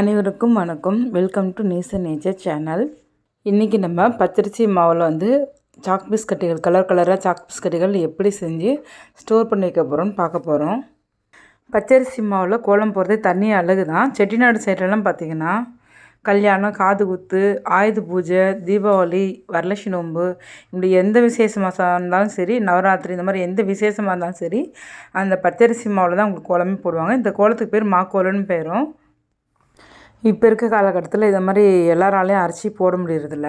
அனைவருக்கும் வணக்கம். Welcome to nature nature channel இன்றைக்கி நம்ம பச்சரிசி மாவில் வந்து சாக் பிஸ்கட்டுகள் கலர் கலராக சாக் பிஸ்கட்டுகள் எப்படி செஞ்சு ஸ்டோர் பண்ணி வைக்க போகிறோம்னு பார்க்க போகிறோம் பச்சரிசி மாவில் கோலம் போடுறது தண்ணி அழகு தான். செட்டிநாடு சைட்லலாம் பார்த்திங்கன்னா கல்யாணம் காது குத்து ஆயுத பூஜை தீபாவளி வரலட்சுமி நோன்பு இப்படி எந்த விசேஷமாக இருந்தாலும் சரி நவராத்திரி இந்த மாதிரி எந்த விசேஷமாக இருந்தாலும் சரி அந்த பச்சரிசி மாவில் தான் உங்களுக்கு கோலமே போடுவாங்க. இந்த கோலத்துக்கு பேர் மாக்கோலன்னு பேரும். இப்போ இருக்க காலகட்டத்தில் இதை மாதிரி எல்லாராலையும் அரிசி போட முடியறதில்ல.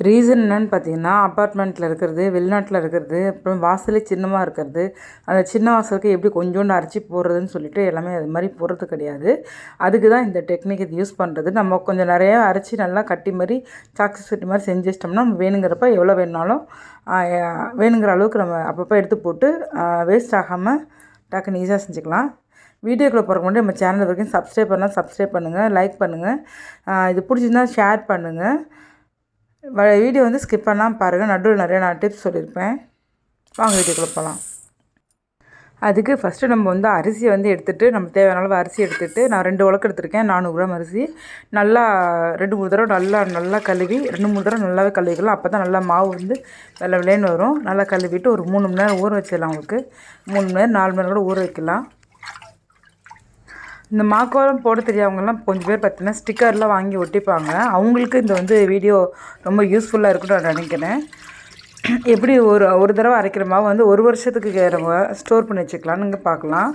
ரீசன் என்னன்னு பார்த்தீங்கன்னா அப்பார்ட்மெண்ட்டில் இருக்கிறது வெளிநாட்டில் இருக்கிறது அப்புறம் வாசலே சின்னமாக இருக்கிறது. அந்த சின்ன வாசலுக்கு எப்படி கொஞ்சோண்டு அரிசி போடுறதுன்னு சொல்லிட்டு எல்லாமே அது மாதிரி போடுறது கிடையாது. அதுக்கு தான் இந்த டெக்னிக் இது யூஸ் பண்ணுறது. நம்ம கொஞ்சம் நிறையா அரிசி நல்லா கட்டி மாதிரி சாக்ஸி சுட்டி மாதிரி செஞ்சு வச்சிட்டோம்னா நம்ம வேணுங்கிறப்ப எவ்வளோ வேணுனாலும் வேணுங்கிற அளவுக்கு நம்ம அப்பப்போ எடுத்து போட்டு வேஸ்ட் ஆகாமல் டக்குன்னு ஈஸியாக செஞ்சுக்கலாம். வீடியோக்குள்ளே போகிறக்கு முன்னாடி நம்ம சேனல் வரைக்கும் சப்ஸ்கிரைப் பண்ணால் சப்ஸ்கிரைப் பண்ணுங்கள் லைக் பண்ணுங்கள் இது பிடிச்சிருந்தா ஷேர் பண்ணுங்கள் வீடியோ வந்து ஸ்கிப் பண்ணாமல் பாருங்கள் நடுவில் நிறையா நான் டிப்ஸ் சொல்லியிருப்பேன். வாங்க வீடியோக்குள்ளே போகலாம் அதுக்கு ஃபஸ்ட்டு நம்ம வந்து அரிசியை வந்து எடுத்துகிட்டு நம்ம தேவையான அளவு அரிசி எடுத்துகிட்டு நான் ரெண்டு உலக்கு எடுத்திருக்கேன் நானூறு கிராம் அரிசி. நல்லா ரெண்டு மூணு தடவை நல்லா நல்லா கழுவி ரெண்டு மூணு தடவை நல்லாவே கழுவிக்கலாம். அப்போ தான் நல்லா மாவு வந்து வெள்ளை விளையன்னு வரும். நல்லா கழுவிட்டு ஒரு மூணு மணி நேரம் ஊற வச்சிடலாம் உங்களுக்கு. மூணு மணி நேரம் நாலு மணி நேரம் கூட ஊற வைக்கலாம். இந்த மாக்கோலம் போட தெரியாதவங்கலாம் கொஞ்சம் பேர் பார்த்தீங்கன்னா ஸ்டிக்கர்லாம் வாங்கி ஒட்டிப்பாங்க. அவங்களுக்கு இந்த வந்து வீடியோ ரொம்ப யூஸ்ஃபுல்லாக இருக்குன்னு நான் நினைக்கிறேன். எப்படி ஒரு ஒரு தடவை அரைக்கிற மாவு வந்து ஒரு வருஷத்துக்கு நம்ம ஸ்டோர் பண்ணி வச்சுக்கலாம்னு பார்க்கலாம்.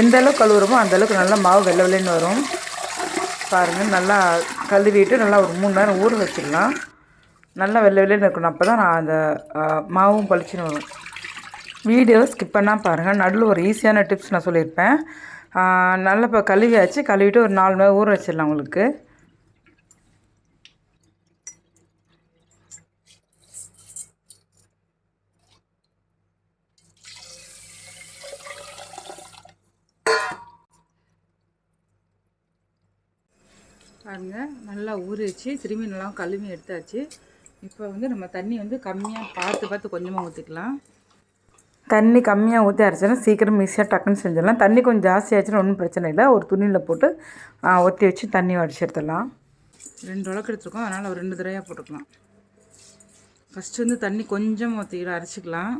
எந்த அளவுக்கு கழுவுறமோ அந்தளவுக்கு நல்லா மாவு வெள்ளை வெள்ளைன்னு வரும். பாருங்கள் நல்லா கழுவிட்டு நல்லா ஒரு மூணு நேரம் ஊற வச்சிடலாம். நல்லா வெள்ளை வெள்ளைன்னு இருக்கணும். அப்போ தான் நான் அந்த மாவும் பளிச்சுன்னு வரும். வீடியோ ஸ்கிப் பண்ணால் பாருங்கள் நடுவில் ஒரு ஈஸியான டிப்ஸ் நான் சொல்லியிருப்பேன். நல்லா இப்போ கழுவியாச்சு. கழுவிட்டு ஒரு நாலு மணி ஊற வச்சிடலாம் உங்களுக்கு. பாருங்கள் நல்லா ஊறிச்சு திரும்பி நல்லா கழுவி எடுத்தாச்சு. இப்போ வந்து நம்ம தண்ணி வந்து கம்மியாக பார்த்து பார்த்து கொஞ்சமாக ஊற்றிக்கலாம் தண்ணி கம்மியாக ஊற்றி அரைச்சோன்னா சீக்கிரம் ஈஸியாக டக்குன்னு செஞ்சிடலாம். தண்ணி கொஞ்சம் ஜாஸ்தி ஆச்சுன்னா ஒன்றும் பிரச்சனை இல்லை. ஒரு துணியில் போட்டு ஒத்தி வச்சு தண்ணி வடிச்சு எடுத்துடலாம். ரெண்டு உலக்கு எடுத்துருக்கோம். அதனால் ஒரு ரெண்டு தடவையாக போட்டுக்கலாம். ஃபஸ்ட்டு வந்து தண்ணி கொஞ்சம் ஊற்றிக்கிட்டு அரைச்சிக்கலாம்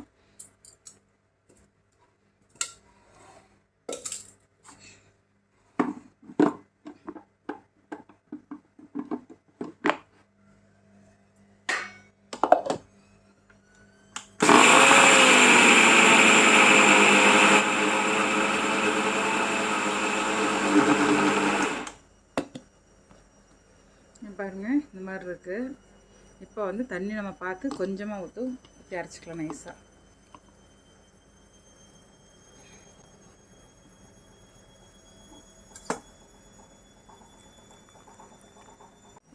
பாருங்கள் இந்த மாதிரி இருக்குது இப்போ வந்து தண்ணி நம்ம பார்த்து கொஞ்சமாக ஊற்று ஊற்றி அரைச்சிக்கலாம் நைஸாக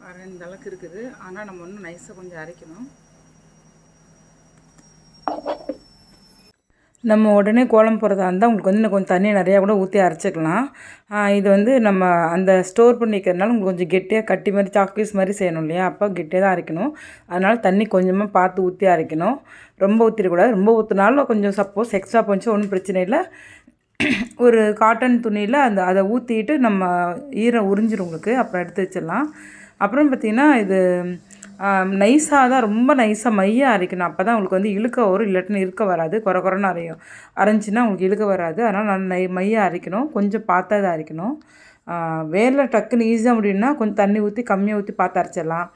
பாருங்கள் இந்த அளவுக்கு இருக்குது. ஆனால் நம்ம இன்னும் நைஸாக கொஞ்சம் அரைக்கணும். நம்ம உடனே கோலம் போடுறதா இருந்தால் உங்களுக்கு வந்து இன்னும் கொஞ்சம் தண்ணி நிறையா கூட ஊற்றி அரைச்சிக்கலாம். இது வந்து நம்ம அந்த ஸ்டோர் பண்ணிக்கிறதுனால உங்களுக்கு கொஞ்சம் கெட்டியாக கட்டி மாதிரி சாக்லேட்ஸ் மாதிரி செய்யணும் இல்லையா? அப்போ கெட்டியாக தான் அரைக்கணும். அதனால் தண்ணி கொஞ்சமாக பார்த்து ஊற்றி அரைக்கணும். ரொம்ப ஊற்றிடக்கூடாது ரொம்ப ஊற்றினாலும் கொஞ்சம் சப்போஸ் எக்ஸ்ட்ரா போச்சு ஒன்றும் பிரச்சனை இல்லை. ஒரு காட்டன் துணியில் அந்த அதை ஊற்றிட்டு நம்ம ஈரம் உறிஞ்சிரும் உங்களுக்கு. அப்புறம் எடுத்து வச்சிடலாம். அப்புறம் பார்த்திங்கன்னா இது நைஸாக தான் ரொம்ப நைஸாக மையாக அரைக்கணும். அப்போ தான் உங்களுக்கு வந்து இழுக்க வரும் இல்லாட்டின்னு இருக்க வராது. குறை குறைன்னு அரையும். அரைஞ்சின்னா உங்களுக்கு இழுக்க வராது. அதனால் நான் நை மையாக அரைக்கணும். கொஞ்சம் பார்த்தா தான் அரைக்கணும் வேலை டக்குன்னு ஈஸியாக முடியும்னா கொஞ்சம் தண்ணி ஊற்றி கம்மியாக ஊற்றி பார்த்து அரைச்சிடலாம்.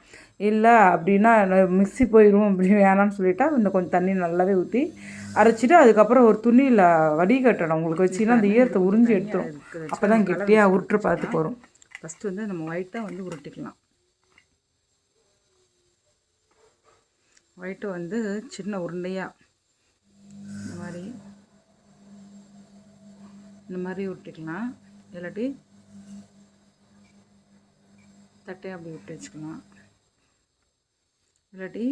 இல்லை அப்படின்னா மிக்சி போயிடும் அப்படி வேணாம்னு சொல்லிட்டா இன்னும் கொஞ்சம் தண்ணி நல்லாவே ஊற்றி அரைச்சிட்டு அதுக்கப்புறம் ஒரு துணியில் வடிகட்டணும் உங்களுக்கு வச்சிங்கன்னா அந்த ஈரத்தை உறிஞ்சி எடுத்துரும். அப்போ தான் கெட்டியாக உருட்டு பார்த்துக்கு வரும். ஃபஸ்ட்டு வந்து நம்ம ஒயிட்டாக வந்து உருட்டிக்கலாம். ஒயிட்டு வந்து சின்ன உருண்டையாக இந்த மாதிரி. இந்த மாதிரி விட்டுக்கலாம். இல்லாட்டி தட்டையாக அப்படி விட்டு வச்சுக்கலாம். இல்லாட்டி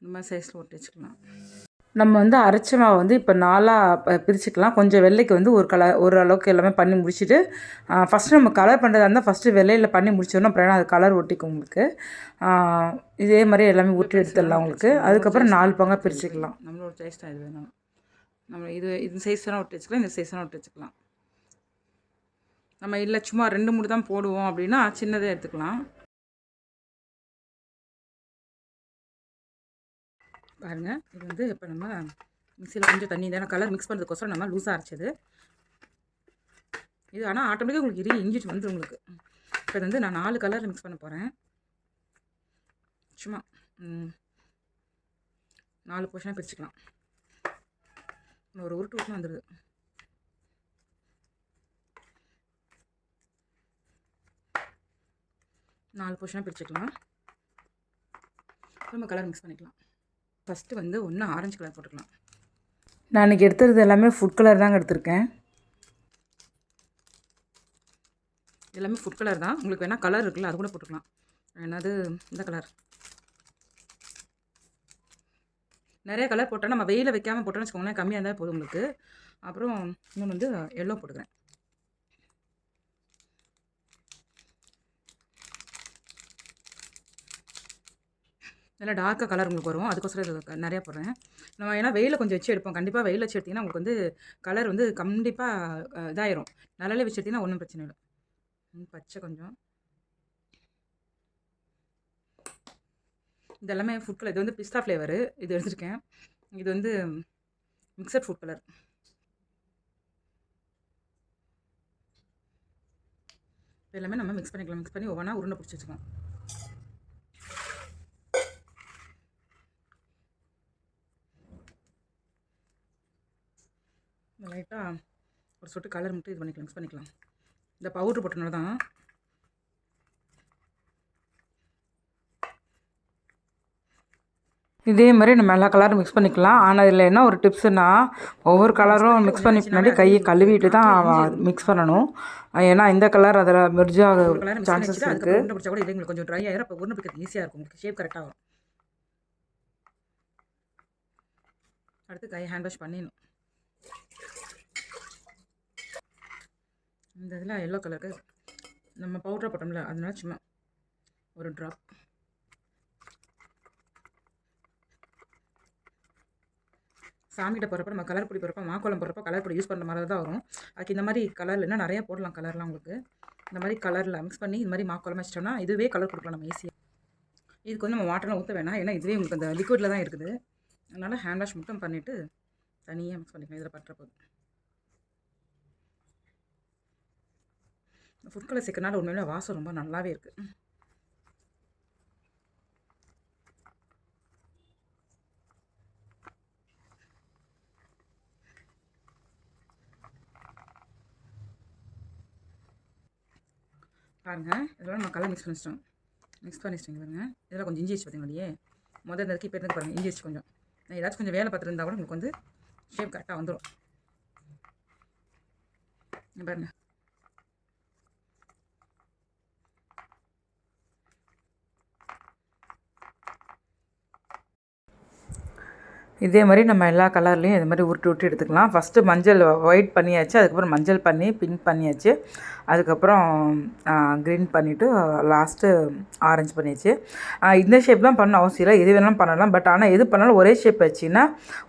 இந்த மாதிரி சைஸில் ஒட்டி வச்சுக்கலாம். நம்ம வந்து அரைச்ச மாவை வந்து இப்போ நாலாக பிரிச்சுக்கலாம். கொஞ்சம் வெள்ளைக்கு வந்து ஒரு கலர் ஒரு அளவுக்கு எல்லாமே பண்ணி முடிச்சுட்டு ஃபஸ்ட்டு நம்ம கலர் பண்ணுறதா இருந்தால் ஃபஸ்ட்டு வெள்ளையில் பண்ணி முடிச்சிடணும் அப்புறம் அது கலர் ஒட்டிக்கும் உங்களுக்கு. இதே மாதிரி எல்லாமே ஊற்றி எடுத்துடலாம் உங்களுக்கு. அதுக்கப்புறம் நாலு பங்காக பிரிச்சுக்கலாம். நம்மளோட சைஸ் தான் இது வேணும். நம்ம இது இது சைஸ் வேணால் ஒட்டி வச்சுக்கலாம் இந்த சைஸ் வேணால் ஒட்டி வச்சுக்கலாம். நம்ம இல்லை சும்மா ரெண்டு மூணு தான் போடுவோம் அப்படின்னா சின்னதே எடுத்துக்கலாம். பாருங்கள் இது வந்து இப்போ நம்ம மிக்சியில் கொஞ்சம் தண்ணி தானே கலர் மிக்ஸ் பண்ணுறதுக்கோசரம் நம்ம லூஸாக அரைச்சது. இது ஆனால் ஆட்டோமேட்டிக்காக உங்களுக்கு இறுகி இஞ்சிட்டு வந்துடும் உங்களுக்கு. இப்போ இது வந்து நான் நாலு கலர் மிக்ஸ் பண்ண போகிறேன் சும்மா நாலு போர்ஷனாக பிரிச்சுக்கலாம். ஒரு உருட்டு உருட்டு வந்துடுது நாலு போர்ஷனாக பிரிச்சுக்கலாம். நம்ம கலர் மிக்ஸ் பண்ணிக்கலாம். ஃபஸ்ட்டு வந்து ஒன்று ஆரஞ்சு கலர் போட்டுக்கலாம். நான் இன்றைக்கி எடுத்துறது எல்லாமே ஃபுட் கலர் தாங்க எடுத்திருக்கேன். எல்லாமே ஃபுட் கலர் தான். உங்களுக்கு வேணால் கலர் இருக்குல்ல அது கூட போட்டுக்கலாம். என்னது இந்த கலர் நிறைய கலர் போட்டால் நம்ம வெயில வைக்காமல் போட்டோம்னு வச்சுக்கோங்களேன் கம்மியாக இருந்தால் போதும் உங்களுக்கு. அப்புறம் இன்னொன்று வந்து எல்லோ போட்டுக்கிறேன். நல்லா டார்க்காக கலர் உங்களுக்கு வரும். அதுக்கோசரம் இது நிறையா போடுறேன். நம்ம ஏன்னா வெயிலில் கொஞ்சம் வச்சு எடுப்போம். கண்டிப்பாக வெயிலில் வச்சு எடுத்திங்கன்னா உங்களுக்கு வந்து கலர் வந்து கண்டிப்பாக இதாயிரும். நல்லாலே வச்சு எடுத்திங்கன்னா ஒன்றும் பிரச்சனை இல்லை. பச்சை கொஞ்சம். இது எல்லாமே ஃபுட் கலர் இது வந்து பிஸ்தா ஃப்ளேவரு இது எடுத்திருக்கேன். இது வந்து மிக்சட் ஃபுட் கலர் எல்லாமே நம்ம மிக்ஸ் பண்ணிக்கலாம். மிக்ஸ் பண்ணி ஒவ்வொன்றா உருண்டை பிடிச்சி வச்சுக்கலாம். லைட்டாக ஒரு சொட்டு கலர் மட்டும் இது பண்ணிக்கலாம் மிக்ஸ் பண்ணிக்கலாம். இந்த பவுட்ரு போட்டனால தான் இதே மாதிரி நம்ம எல்லா கலரும் மிக்ஸ் பண்ணிக்கலாம். ஆனால் இதில் என்ன ஒரு டிப்ஸுன்னா ஒவ்வொரு கலரும் மிக்ஸ் பண்ணி பின்னாடி கையை கழுவிட்டு தான் மிக்ஸ் பண்ணணும். ஏன்னா இந்த கலர் அதில் மெர்ஜ் ஆக சான்சஸ் இருக்குது உருண்டை பிடிச்சா கூட இது உங்களுக்கு கொஞ்சம் ட்ரை ஆகிடும் அப்போ உருண்டை பிடிக்கிறது ஈஸியாக இருக்கும். உங்களுக்கு ஷேப் கரெக்டாக வரும். அடுத்து கை ஹேண்ட் வாஷ் பண்ணிடணும். இந்த இதில் எல்லோ கலருக்கு நம்ம பவுடராக போட்டோம்ல அதனால சும்மா ஒரு ட்ராப் சாமிகிட்ட போகிறப்ப நம்ம கலர் பொடி போகிறப்ப மாக்கோலம் போகிறப்ப கலர் பொடி யூஸ் பண்ணுற மாதிரி தான் வரும். அதுக்கு இந்த மாதிரி கலர் இல்லைன்னா நிறையா போடலாம் கலர்லாம் உங்களுக்கு. இந்த மாதிரி கலரில் மிக்ஸ் பண்ணி இந்த மாதிரி மாக்கோலம் வச்சிட்டோம்னா இதுவே கலர் கொடுக்கலாம் நம்ம ஈஸியாக இதுக்கு வந்து நம்ம வாட்டர்லாம் ஊற்ற வேணாம் ஏன்னா இதுவே உங்களுக்கு அந்த லிக்விடில் தான் இருக்குது. அதனால் ஹேண்ட் வாஷ் மட்டும் பண்ணிவிட்டு தனியாக மிக்ஸ் பண்ணிக்கலாம் இதில் பட்டுற போதும் ஃபுட் கலர் சேர்க்கறனால உண்மையிலே வாசம் ரொம்ப நல்லாவே இருக்குது பாருங்கள் இதெல்லாம் நம்ம கலர் மிக்ஸ் பண்ணிச்சிட்டோம். மிக்ஸ் பண்ணிச்சிட்டோங்க பாருங்க. இதெல்லாம் கொஞ்சம் இஞ்சி வச்சு பார்த்தீங்களே முதல் இந்த இப்போ இருந்து பாருங்கள் இஞ்சி வச்சு கொஞ்சம். நான் ஏதாச்சும் கொஞ்சம் வேலை பார்த்துட்டு இருந்தால் கூட உங்களுக்கு வந்து ஷேப் கரெக்டாக வந்துடும் இங்க இதே மாதிரி நம்ம எல்லா கலர்லேயும் இது மாதிரி உருட்டி உருட்டி எடுத்துக்கலாம். ஃபஸ்ட்டு மஞ்சள் ஒயிட் பண்ணியாச்சு அதுக்கப்புறம் மஞ்சள் பண்ணி பிங்க் பண்ணியாச்சு. அதுக்கப்புறம் க்ரீன் பண்ணிவிட்டு லாஸ்ட்டு ஆரஞ்சு பண்ணியாச்சு. இந்த ஷேப்லாம் பண்ண அவசியம் இல்லை. எது வேணாலும் பண்ணலாம். பட் ஆனால் எது பண்ணாலும் ஒரே ஷேப் வச்சிங்கன்னா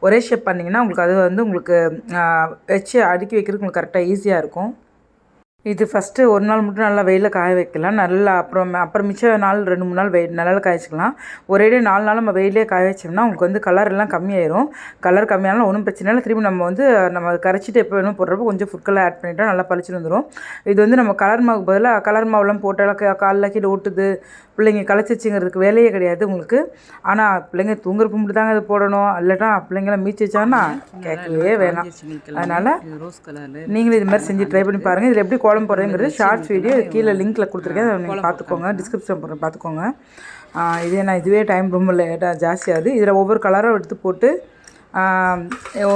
ஒரே ஷேப் பண்ணிங்கன்னா உங்களுக்கு அது வந்து உங்களுக்கு வச்சு அடுக்கி வைக்கிறதுக்கு உங்களுக்கு கரெக்டாக ஈஸியாக இருக்கும். இது ஃபஸ்ட்டு ஒரு நாள் மட்டும் நல்லா வெயிலில் காய வைக்கலாம். நல்லா அப்புறம் அப்புறம் மிச்ச நாள் ரெண்டு மூணு நாள் வெயில் நல்லா காய வச்சுக்கலாம் ஒரேடியே நாலு நாள் நம்ம வெயிலே காய வச்சோம்னா உங்களுக்கு வந்து கலர் எல்லாம் கம்மியாயிரும். கலர் கம்மியானாலும் ஒன்றும் பிரச்சனை இல்லை. திரும்பி நம்ம வந்து நம்ம கரைச்சிட்டு எப்போ வேணும் போடுறப்போ கொஞ்சம் ஃபுட் கலர் ஆட் பண்ணிட்டா நல்லா பளிச்சுன்னு வந்துடும் இது வந்து நம்ம கலர் மாவுக்கு பதிலாக கலர் மாவுலாம் போட்டால் காலில் கீழே ஒட்டுது பிள்ளைங்க களைச்சிச்சுங்கிறதுக்கு வேலையே கிடையாது உங்களுக்கு. ஆனால் பிள்ளைங்க தூங்குறப்ப மட்டும் தாங்க இது போடணும். இல்லாட்டா பிள்ளைங்களாம் மீச்சு வச்சாங்கன்னா கேட்கவே வேணாம். அதனால் நீங்களும் இது மாதிரி செஞ்சு ட்ரை பண்ணி பாருங்கள் இதில் எப்படி கோலம் போடுறதுங்கிறது ஷார்ட்ஸ் வீடியோ கீழே லிங்க்கில் கொடுத்துருக்கேன். அதை நீங்கள் பார்த்துக்கோங்க. டிஸ்கிரிப்ஷன் போடுறேன். பார்த்துக்கோங்க. இதே நான் இதுவே டைம் ரொம்ப லேட்டாக ஜாஸ்தியாகுது இதில் ஒவ்வொரு கலரும் எடுத்து போட்டு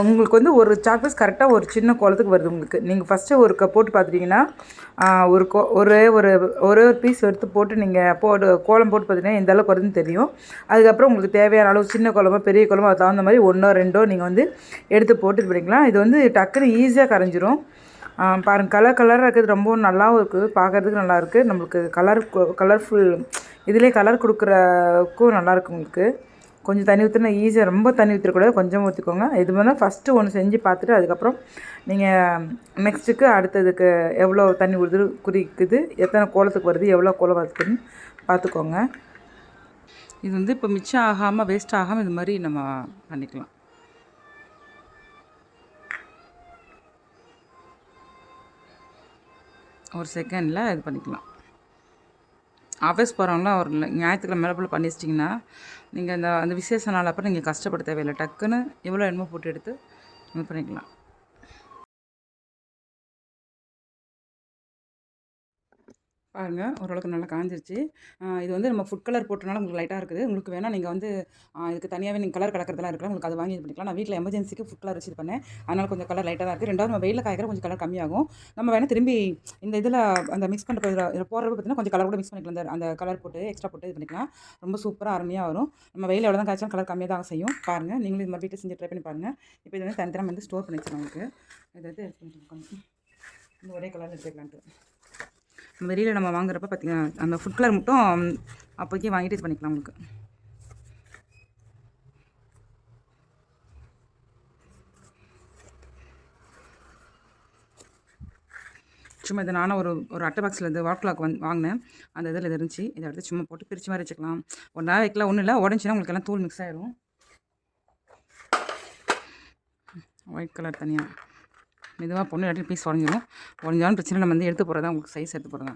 உங்களுக்கு வந்து ஒரு சாக்பீஸ் கரெக்டாக ஒரு சின்ன கோலத்துக்கு வருது உங்களுக்கு. நீங்கள் ஃபஸ்ட்டு ஒரு க போட்டு பார்த்துட்டிங்கன்னா ஒரு கோ ஒரே ஒரு ஒரே ஒரு பீஸ் எடுத்து போட்டு நீங்கள் போடு கோலம் போட்டு பார்த்தீங்கன்னா எந்த அளவுக்கு வருதுன்னு தெரியும். அதுக்கப்புறம் உங்களுக்கு தேவையான அளவு சின்ன கோலமோ பெரிய கோலமோ அது தகுந்த மாதிரி ஒன்றோ ரெண்டோ நீங்கள் வந்து எடுத்து போட்டு இது பண்ணிக்கலாம் இது வந்து டக்குன்னு ஈஸியாக கரைஞ்சிரும். பாருங்கள் கலர் கலராக இருக்கிறது ரொம்பவும் நல்லாவும் இருக்குது. பார்க்குறதுக்கு நல்லா இருக்குது. நம்மளுக்கு கலர் கலர்ஃபுல் இதிலே கலர் கொடுக்குறக்கும் நல்லாயிருக்கு உங்களுக்கு. கொஞ்சம் தண்ணி ஊற்றினா ஈஸியாக ரொம்ப தண்ணி ஊற்றிடக்கூடாது கொஞ்சம் ஊற்றிக்கோங்க இது மாதிரி ஃபஸ்ட்டு ஒன்று செஞ்சு பார்த்துட்டு அதுக்கப்புறம் நீங்கள் நெக்ஸ்ட்டுக்கு அடுத்ததுக்கு எவ்வளோ தண்ணி ஊறுது குறிக்குது எத்தனை கோலத்துக்கு வருது எவ்வளோ கோலம் வருதுன்னு பார்த்துக்கோங்க. இது வந்து இப்போ மிச்சம் ஆகாமல் வேஸ்ட் ஆகாமல் இது மாதிரி நம்ம பண்ணிக்கலாம். ஒரு செகண்டில் இது பண்ணிக்கலாம். ஆஃபீஸ் போகிறவங்களாம் ஒரு ஞாயிற்றுக்கிழமை மேலே போல் பண்ணி வச்சிட்டிங்கன்னா நீங்கள் இந்த அந்த விசேஷ நாள் அப்புறம் நீங்கள் கஷ்டப்பட தேவையில்லை. டக்குன்னு எவ்வளோ எண்ணமோ போட்டு எடுத்து இது பண்ணிக்கலாம். பாருங்கள் ஓரளவுக்கு நல்லா காஞ்சிருச்சு. இது வந்து நம்ம ஃபுட் கலர் போட்டனால உங்களுக்கு லைட்டாக இருக்குது. உங்களுக்கு வேணால் நீங்கள் வந்து இதுக்கு தனியாகவே நீங்கள் கலர் கலக்கிறதுலாம் இருக்கலாம். உங்களுக்கு அது வாங்கி இது பண்ணிக்கலாம். நான் வீட்டில் எமர்ஜென்சிக்கு ஃபுட் கலர் வச்சு பண்ணேன் அதனால் கொஞ்சம் கலர் லைட்டாக தான் இருக்குது. ரெண்டாவது நம்ம வெயிலில் காய்க்கிற கொஞ்சம் கலர் கம்மியாகும். நம்ம வேணால் திரும்பி இந்த இதில் அந்த மிக்ஸ் பண்ணுற இதில் போடுறப்ப பார்த்தீங்கன்னா கொஞ்சம் கலர் கூட மிக்ஸ் பண்ணிக்கலாம். அந்த கலர் போட்டு எக்ஸ்ட்ரா போட்டு இது பண்ணிக்கலாம். ரொம்ப சூப்பராக அருமையாக வரும். நம்ம வெயில் எவ்வளோ தான் காய்ச்சாலும் கலர் கம்மியாக தான் செய்யும். பாருங்கள் நீங்களும் இது மாதிரி வீட்டில் செஞ்சு ட்ரை பண்ணி பாருங்கள் இப்போ இது வந்து தனித்தரம் வந்து ஸ்டோர் பண்ணி வச்சுருவோம் உங்களுக்கு. இதை வந்து ஒரே கலர் எடுத்துக்கலான்ட்டு. வெளியில் நம்ம வாங்குறப்ப பார்த்தீங்கன்னா அந்த ஃபுட் கலர் மட்டும் அப்போக்கே வாங்கிட்டு இது பண்ணிக்கலாம் உங்களுக்கு. சும்மா இதை நானும் ஒரு ஒரு அட்டை பாக்ஸில் இருந்து வாட் கிளாக் வந்து வாங்கினேன். அந்த இதில் இது இருந்துச்சு. இதை எடுத்து சும்மா போட்டு பிரித்து மாதிரி வச்சுக்கலாம். ஒரு நாள் வைக்கலாம் ஒன்றும் இல்லை. உடஞ்சினா உங்களுக்கு எல்லாம் தூள் மிக்ஸ் ஆயிரும். ஒயிட் கலர் தனியாக மெதுவாக பொண்ணு இல்லாட்டி பீஸ் உடஞ்சிரும் உடஞ்சாலும் பிரச்சனை நம்ம வந்து எடுத்து போகிறதா உங்களுக்கு சைஸ் எடுத்து போகிறதா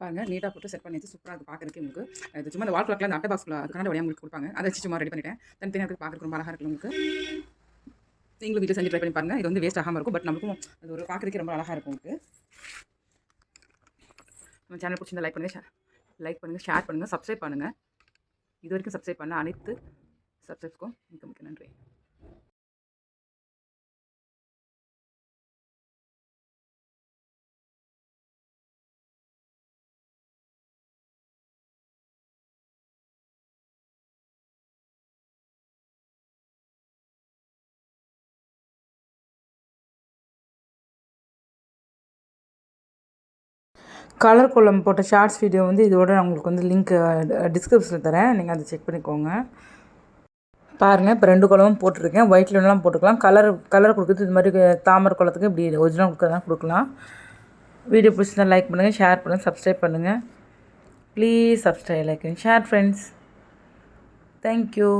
பாருங்கள் நீட்டாக போட்டு செட் பண்ணி வச்சு சூப்பராக அது பார்க்குறதுக்கு உங்களுக்கு. இது சும்மா அந்த வால் கிளாக்கில் அந்த அட்டை பாக்ஸில் அதுக்கான வழியாக உங்களுக்கு கொடுப்பாங்க. அதை வச்சு சும்மா ரெடி பண்ணிட்டேன். தனித்தனியாக இருக்குது பார்க்குறதுக்கு ரொம்ப அழகாக இருக்குது உங்களுக்கு. நீங்களும் வீட்டில் செஞ்சு ட்ரை பண்ணி பாருங்கள் இது வந்து வேஸ்ட் ஆகாமல் இருக்கும். பட் நமக்கும் அது ஒரு பார்க்குறதுக்கு ரொம்ப அழகாக இருக்கும் உங்களுக்கு. நம்ம சேனல் பிடிச்சிருந்தா லைக் பண்ணுங்கள் லைக் பண்ணுங்கள் ஷேர் பண்ணுங்கள் சப்ஸ்கிரைப் பண்ணுங்கள் இது வரைக்கும் சப்ஸ்கிரைப் பண்ண அனைத்து சப்ஸ்கிரைப்ஸ்க்கும் மிக்க மிக்க நன்றி. கலர் கோலம் போட்ட ஷார்ட்ஸ் வீடியோ வந்து இதோட நான் உங்களுக்கு வந்து லிங்க் டிஸ்கிரிப்ஷனில் தரேன். நீங்கள் அதை செக் பண்ணிக்கோங்க. பாருங்கள் இப்போ ரெண்டு குளமும் போட்டிருக்கேன். ஒயிட்லலாம் போட்டுக்கலாம். கலர் கலர் கொடுக்குறது இது மாதிரி தாமரை குளத்துக்கு இப்படி ஒரிஜினல் கொடுக்குறதா கொடுக்கலாம். வீடியோ பிடிச்சிருந்தா லைக் பண்ணுங்கள் ஷேர் பண்ணுங்கள் சப்ஸ்கிரைப் பண்ணுங்கள் please subscribe like share friends thank you